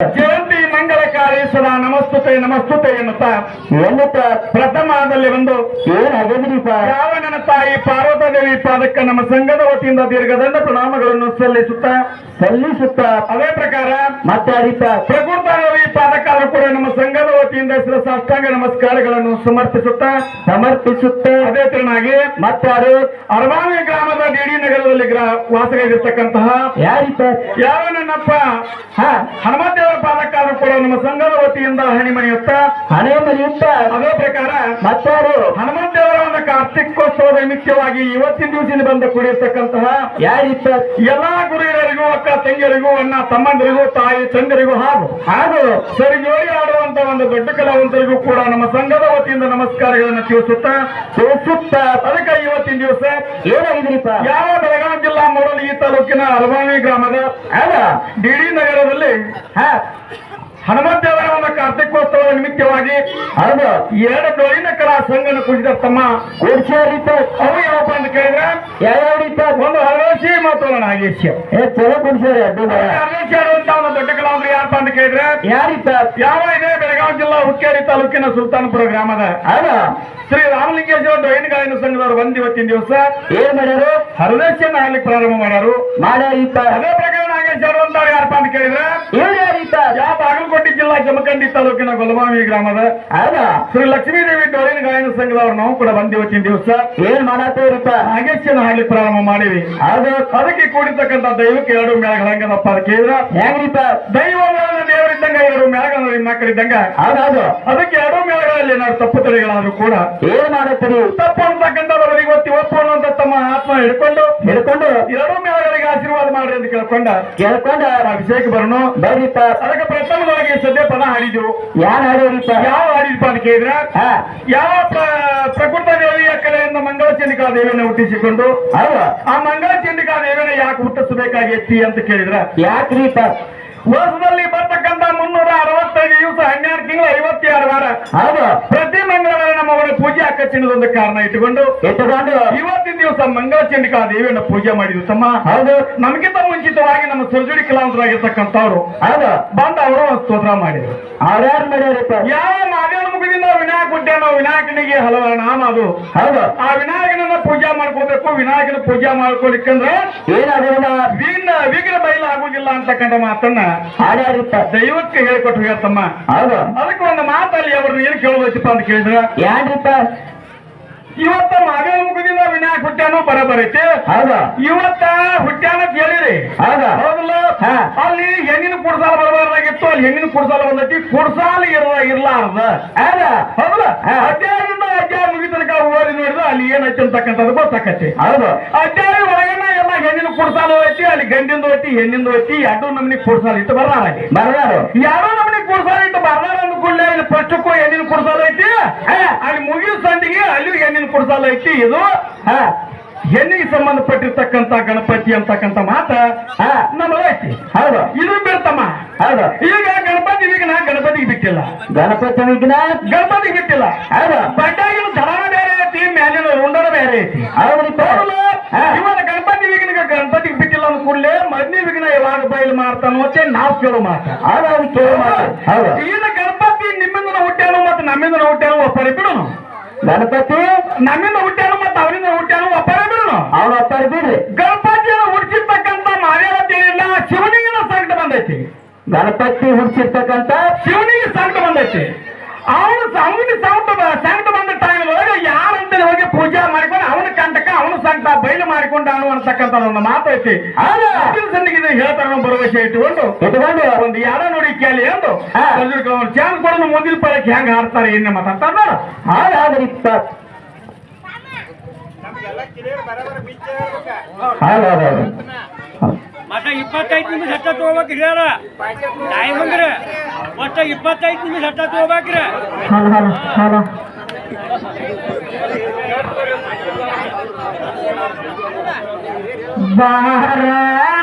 ಜಯಂತಿ ಮಂಗಳಕಾರಿ ಸದಾ ನಮಸ್ತುತೆ ನಮಸ್ತುತೆ ಎನ್ನುತ್ತಾ ಪ್ರಥಮದಲ್ಲಿ ಒಂದು ರಾವಣನ ತಾಯಿ ಪಾರ್ವತಾದೇವಿ ಪಾದಕ್ಕೆ ನಮ್ಮ ಸಂಘದ ವತಿಯಿಂದ ದೀರ್ಘದಂಡ ಪ್ರಣಾಮಗಳನ್ನು ಸಲ್ಲಿಸುತ್ತಾ ಸಲ್ಲಿಸುತ್ತ? ಅದೇ ಪ್ರಕಾರ ಮಾತಾಡಿತ ಪ್ರಕೃತಾದೇವಿ ಪಾದಕ್ಕಾದ್ರೂ ಕೂಡ ನಮ್ಮ ಸಂಘದ ವತಿಯಿಂದ ಹೆಸರು ಸಾಷ್ಟಾಂಗ ನಮಸ್ಕಾರಗಳನ್ನು ಸಮರ್ಪಿಸುತ್ತಾ ಸಮರ್ಪಿಸುತ್ತ ಅದೇ ತರನಾಗಿ ಮತ್ತಾರು ಅರವಾನೆ ಗ್ರಾಮದ ಡಿಡಿ ನಗರದಲ್ಲಿ ಗ್ರಾ ವಾಸವಾಗಿರ್ತಕ್ಕಂತಹ ಯಾವನಪ್ಪ ಯಾವ ನನ್ನಪ್ಪ ಹಾ. ಹನುಮಂತೇವರ ಪಾದಕ್ಕಾದ್ರೂ ಕೂಡ ನಮ್ಮ ಸಂಘದ ವತಿಯಿಂದ ಹಣಿಮಣಿಯುತ್ತ ಹಣೆ ಮನೆಯುತ್ತ ಅದೇ ಪ್ರಕಾರ ಮತ್ತಾರು? ಹನುಮಂತೇವರ ಒಂದು ಕಾರ್ತಿಕೋತ್ಸವದ ನಿಮಿತ್ತವಾಗಿ ಇವತ್ತಿನ ದಿವಸದಿಂದ ಬಂದು ಕುಡಿಯತಕ್ಕಂತಹ ಯಾರಿತ್ತ ಎಲ್ಲಾ ಗುರುಗಳಿಗೂ ಅಕ್ಕ ತಂಗಿಯರಿಗೂ ಅಣ್ಣ ತಮ್ಮಂದರಿಗೂ ತಾಯಿ ತಂದರಿಗೂ ಹಾಗೂ ಹಾಗೂ ಸರಿ ಜೋಡಿ ಆಡುವಂತ ಒಂದು ದೊಡ್ಡ ಕಲಾವಂತರಿಗೂ ಕೂಡ ನಮ್ಮ ಸಂಘದ ವತಿಯಿಂದ ನಮಸ್ಕಾರಗಳನ್ನು ತಿಳಿಸುತ್ತಾ ತಿಳಿಸುತ್ತಾ ಅದಕ್ಕೆ ಇವತ್ತಿನ ದಿವಸ ಯಾವ ಬೆಳಗಾವಿ ಜಿಲ್ಲಾ ಮೂಡಲಗಿ ತಾಲೂಕಿನ ಅರವಾಣಿ ಗ್ರಾಮದ ಅಲ್ಲ ಡಿಡಿ ನಗರದಲ್ಲಿ, ಹಾ ಹನುಮಂತೇವರ ಒಂದು ಕಾರ್ತಿಕೋತ್ಸವ ನಿಮಿತ್ತವಾಗಿ ಅದು ಎರಡು ಡೊಳಿನ ಕಲಾ ಸಂಘನ ಕುಸಿದ ತಮ್ಮ ಕೂರ್ಸ್ಯಾರಿಪ್ಪ ಅವು ಯಾವಪ್ಪ ಅಂತ ಕೇಳಿದ್ರೆ ಯಾವ್ಯಾವ್ರಿಪ್ಪ ಒಂದು ಹರವೇಶಿ ಮತ್ತು ಒಂದು ನಾಗೇಶಿ. ಏ ಚಲೋ ಬೇಡ. ಹರವೇಶಿ ಆಡುವಂತ ಒಂದು ದೊಡ್ಡ ಕಲಾವಂತರು ಯಾರಪ್ಪ ಅಂತ ಕೇಳಿದ್ರೆ ಯಾರಿತ? ಯಾವ ಇದೆ ಬೆಳಗಾವಿ ಜಿಲ್ಲಾ ಹುಕ್ಕೇರಿ ತಾಲೂಕಿನ ಸುಲ್ತಾನಪುರ ಗ್ರಾಮದ ಅದ ಶ್ರೀ ರಾಮಲಿಂಗೇಶ್ವರ ಡೊಯ್ನ ಗಾಯನ ಸಂಘದವರು ಒಂದ್ ಇವತ್ತಿನ ದಿವಸ ಏನ್ ಮಾಡ್ಯಾರು? ಹರದೇಶಿಯನ್ನ ಆಗ್ಲಿಕ್ಕೆ ಪ್ರಾರಂಭ ಮಾಡ್ಯಾರು. ಮಾಡ್ಯಾರ ಅದೇ ಪ್ರಕಾರ ನಾಗೇಶ್ವರ ಅಂತ ಯಾರಪ್ಪ ಅಂತ ಕೇಳಿದ್ರೆ ಏನ್ ಯಾರಿಪ್ಪ ಯಾವ ಬಾಗಲಕೋಟೆ ಜಿಲ್ಲಾ ಜಮಖಂಡಿ ತಾಲೂಕಿನ ಗೊಲಮಾವಿ ಗ್ರಾಮದ ಹೌದಾ? ಶ್ರೀ ಲಕ್ಷ್ಮೀದೇವಿ ಡೋರಿನ ಗಾಯನ ಸಂಘದವರು ನಾವು ಕೂಡ ಬಂದು ಇವತ್ತಿನ ದಿವಸ. ಏನ್ ಮಾಡತ್ತೇವ್ರಿಪ್ಪ ನಾಗೇಶನ ಹಾಡ್ಲಿಕ್ಕೆ ಪ್ರಾರಂಭ ಮಾಡಿವಿ. ಅದು ಅದಕ್ಕೆ ಕೂಡಿರ್ತಕ್ಕಂಥ ದೈವಕ್ಕೆ ಎರಡು ಮೇಳಗಳಂಗದಪ್ಪ ಕೇಳಿದ್ರೆ? ದೈವ ದೇವರಿದ್ದಂಗ ಎರಡು ಮೇಳಗಳು ನಿಮ್ಮ ಹೌದೌದು ಅದಕ್ಕೆ ಎರಡು ಮೇಳಗಳಲ್ಲಿ ಏನಾದ್ರು ತಪ್ಪು ತಡೆಗಳಾದ್ರೂ ಕೂಡ ಏನ್ ಮಾಡುತ್ತೀರಿ? ತಪ್ಪು ಅಂತಕ್ಕಂಥವರಿಗೆ ಇವತ್ತು ಒಪ್ಪು ಅಂತ ತಮ್ಮ ಆತ್ಮ ಹಿಡ್ಕೊಂಡು ಹಿಡ್ಕೊಂಡು? ಎರಡು ಮೇಳಗಳಿಗೆ ಆಶೀರ್ವಾದ ಮಾಡಿ ಅಂತ ಕೇಳ್ಕೊಂಡ. ಕೇಳ್ಕೊಂಡ ಅಭಿಷೇಕ್ ಬರೋಣ. ಬರೀತ ಅದಕ್ಕೆ ಪ್ರಥಮವಾಗಿ ಸದ್ಯ ಪದ ಹಾಡಿದ್ರು. ಯಾರು ಹಾಡಿದ್ರಪ್ಪ ಯಾವ ಹಾಡಿದ್ರಪ್ಪ ಅಂತ ಕೇಳಿದ್ರ? ಯಾವ ಪ್ರ- ಪ್ರಕೃತ ದೇವಿಯ ಕಡೆಯಿಂದ ಮಂಗಳ ಚಂಡಿಕಾ ದೇವಿಯನ್ನು ಹುಟ್ಟಿಸಿಕೊಂಡು? ಆ ಮಂಗಳ ಚಂಡಿಕಾ ದೇವಿಯನ್ನು ಯಾಕೆ ಹುಟ್ಟಿಸಬೇಕಾಗೈತಿ ಅಂತ ಕೇಳಿದ್ರ? ಯಾಕ್ರಿಪ್ಪ ವರ್ಷದಲ್ಲಿ ಬರ್ತಕ್ಕಂತ ಮುನ್ನೂರ ಅರವತ್ತೈದು ದಿವಸ ಹನ್ನೆರಡು ತಿಂಗಳು ಐವತ್ತೆರಡು ವಾರ. ಹೌದು. ಪ್ರತಿ ಮಂಗಳವಾರ ನಮ್ಮ ಅವರ ಪೂಜೆ ಅಕ್ಕಚ್ಚಿನದೊಂದು ಕಾರಣ ಇಟ್ಟುಕೊಂಡು ಇಟ್ಟುಕೊಂಡು ಇವತ್ತಿನ ದಿವಸ ಮಂಗಳ ಚಂಡಿಕಾ ದೇವಿಯನ್ನು ಪೂಜೆ ಮಾಡಿದ್ರು ತಮ್ಮ ಹೌದು. ನಮಗಿಂತ ಮುಂಚಿತವಾಗಿ ನಮ್ಮ ಸರ್ಜುಡಿ ಕಲಾವಂತರಾಗಿರ್ತಕ್ಕಂಥವ್ರು ಹೌದು. ಬಂದ ಅವರು ಸ್ತೋತ್ರ ಮಾಡಿದ್ರು. ಅವ್ರ್ಯಾರು ಮಾಡ್ಯಾರಿಪ್ಪ ಯಾವ ಮಾದೇವನ ಮುಖದಿಂದ ವಿನಾಯಕ ಹುಟ್ಟ್ಯಾನೋ ವಿನಾಯಕನಿಗೆ ಹಲವಾರು ನಾಮ ಅದು. ಹೌದು. ಆ ಮಾಡ್ಕೋಬೇಕು ವಿನಾಯಕನ ಪೂಜೆ ಮಾಡ್ಕೊಲಿಕ್ಕಂದ್ರೆ ಏನಾಗೋಣ ವಿಘ್ನ ವಿಘ್ನ ಬಯಲು ಆಗುದಿಲ್ಲ ಅಂತಕ್ಕಂಥ ಮಾತನ್ನ ಹಾಡ್ಯಾರಿಪ್ಪ ದೈವಕ್ಕೆ ಹೇಳ್ಕೊಟ್ಟು ಹೇಳ್ತಮ್ಮ. ಹೌದು. ಅದಕ್ಕೆ ಒಂದು ಮಾತಲ್ಲಿ ಅವ್ರನ್ನ ಏನ್ ಕೇಳಬೇಕಪ್ಪ ಅಂತ ಕೇಳಿದ್ರ? ಯಾನ್ರಿಪ್ಪ ಇವತ್ತ ಮಾವೇ ಮುಗಿದಿಲ್ಲ ವಿನಾಯಕ ಹುಟ್ಟ್ಯಾನು ಬರಬರೈತಿ ಹೌದಾ? ಇವತ್ತ ಹುಟ್ಟ್ಯಾನ ಕೇಳಿರಿ. ಹೌದಾ? ಹೌದಲ್ಲ. ಅಲ್ಲಿ ಹೆಣ್ಣಿನ ಕುಡ್ಸಾಲ ಬರಬಾರ್ದಾಗಿತ್ತು ಅಲ್ಲಿ ಹೆಣ್ಣಿನ ಕುಡ್ಸಾಲ ಬಂದೈತಿ ಕುಡ್ಸಾಲ ಇರ ಇರ್ಲಾರ್ದ. ಹೌದಾ? ಹೌದಲ್ಲ? ಹಾ. ಅಜ್ಜ ಅಧ್ಯಾಯ ಮುಗಿತನಕ ಓದಿ ನೋಡಿದ್ರೆ ಅಲ್ಲಿ ಏನೈತಿ ಅಂತಕ್ಕಂಥದ್ದು ಗೊತ್ತಾಕತಿ ಹೌದು. ಅಜ್ಜಾರಿ ಒಳಗನ ಎಲ್ಲ ಹೆಣ್ಣಿನ ಕುಡ್ಸಾಲ ಹೋಯ್ತಿ ಅಲ್ಲಿ ಗಂಡಿಂದ ಐತಿ ಹೆಣ್ಣಿಂದ ಐತಿ ಎರಡು ನಮ್ನಿ ಕುಡ್ಸಾಲ ಇಟ್ಟು ಬರಲಾರ ಬರ್ದಾರು ಯಾರೋ ನಮ್ನಿ ಕುಡ್ಸಾಲ ಇಟ್ಟು ಬರ್ಲಾರ ಅಂದ ಕೂಡಲೇ ಇಲ್ಲಿ ಫಸ್ಟಕ್ಕೂ ಹೆಣ್ಣಿನ ಕುಡ್ಸಾಲ ಐತಿ ಹಾ, ಅಲ್ಲಿ ಮುಗಿದ ಸಂದಿಗೆ ಅಲ್ಲಿ ಕುಡ್ಸಾಲ ಐತಿ ಇದು? ಹಾ. ಹೆಣ್ಣಿಗೆ ಸಂಬಂಧಪಟ್ಟಿರ್ತಕ್ಕಂಥ ಗಣಪತಿ ಅಂತಕ್ಕಂಥ ಮಾತ ನಮಗೈತಿ ಹೌದು. ಇದು ಬಿಡ್ತಮ್ಮ. ಹೌದು. ಈಗ ಗಣಪತಿ ವಿಘ್ನ ಗಣಪತಿಗೆ ಬಿಟ್ಟಿಲ್ಲ. ಗಣಪತಿ ವಿಘ್ನ ಗಣಪತಿಗೆ ಬಿಟ್ಟಿಲ್ಲ. ಹೌದು. ಬಡ್ಡಾಗಿನ ಧರಣ ಬೇರೆ ಐತಿ ಮ್ಯಾಲಿನ ಉಂಡರ ಬೇರೆ ಐತಿ. ಹೌದು. ಇವತ್ತು ಗಣಪತಿ ವಿಘ್ನ ಗಣಪತಿಗೆ ಬಿಟ್ಟಿಲ್ಲ ಅಂದ ಕೂಡಲೇ ಮದ್ನಿ ವಿಘ್ನ ಯಾವಾಗ ಬಯಲ್ ಮಾಡ್ತಾನೋ ಅಂತ ನಾವು ಕೇಳೋ ಮಾತ. ಹೌದು ಅವ್ನು ಕೇಳೋ ಮಾತು. ಹೌದು. ಈಗ ಗಣಪತಿ ನಿಮ್ಮಿಂದ ಹುಟ್ಟ್ಯಾನು ಮತ್ತೆ ನಮ್ಮಿಂದ ಹುಟ್ಟ್ಯಾನು ಒಪ್ಪರಿ ಬಿಡೋನು. ಗಣಪತಿ ನಮ್ಮಿಂದ ಹುಟ್ಟ್ಯಾನು ಮತ್ತೆ ಅವನಿಂದ ಹುಟ್ಟಾನು ಒಪ್ಪರೆ ಬಿಡೋನು ಅವನ ಒಪ್ಪಾರಿ ಬಿಡ್ರಿ. ಗಣಪತಿಯನ್ನು ಹುಟ್ಟಿರ್ತಕ್ಕಂಥ ಮಾರ್ಯಾದ ತಿಳಿಲ್ಲ ಶಿವನಿಗಿನ ಸಂಕಟ ಬಂದೈತಿ. ಗಣಪತಿ ಹುಡ್ಸಿರ್ತಕ್ಕಂತ ಶಿವನಿಗೆ ಸಂಕಟ ಬಂದೈತಿ. ಅವನು ಅವನಿಗೆ ಸಂಕಟ ಸಂಕಟ ಬಂದ ಟೈಮ್ ಒಳಗೆ ಯಾರಂತ ಹೋಗಿ ಪೂಜೆ ಮಾಡ್ಕೊಂಡು ಅವನ ಕಂಟಕ ಅವನ ಸಂಕಟ ಬಯಲು ಮಾಡಿಕೊಂಡ ಅಂತಕ್ಕಂಥ ಒಂದು ಮಾತೈತಿ. ಸಣ್ಣ ಹೇಳ್ತಾರ ಭರವಸೆ ಇಟ್ಟುಕೊಂಡು ಇಟ್ಕೊಂಡು. ಒಂದು ಯಾರ ನೋಡಿ ಕೇಳಿ ಎಂದು. ಚಾನ್ಸ್ ಕೊಡೋದು ಮುಂದಿನ ಪರಕ್ಕೆ ಹೆಂಗ್ ಆಡ್ತಾರೆ ಏನೇ ಮಾತಾಡ್ತಾರ ನೋಡು ಹೌದು ಹೌದ್ರಿಪ್ಪ ಹೌದು ಹೌದು ಹೌದು ಮತ್ತ ಇಪ್ಪತ್ತೈದು ನಿಮಿಷ ಹತ್ತ ತಗೋಬೇಕು ಹಿರಿಯರ. ಟೈಮ್ ಅಂದ್ರೆ ಒಟ್ಟ ಇಪ್ಪತ್ತೈದು ನಿಮಿಷ ಹತ್ತ ತಗೋಬೇಕ್ರಿ. ಬಾರ.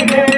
Yeah.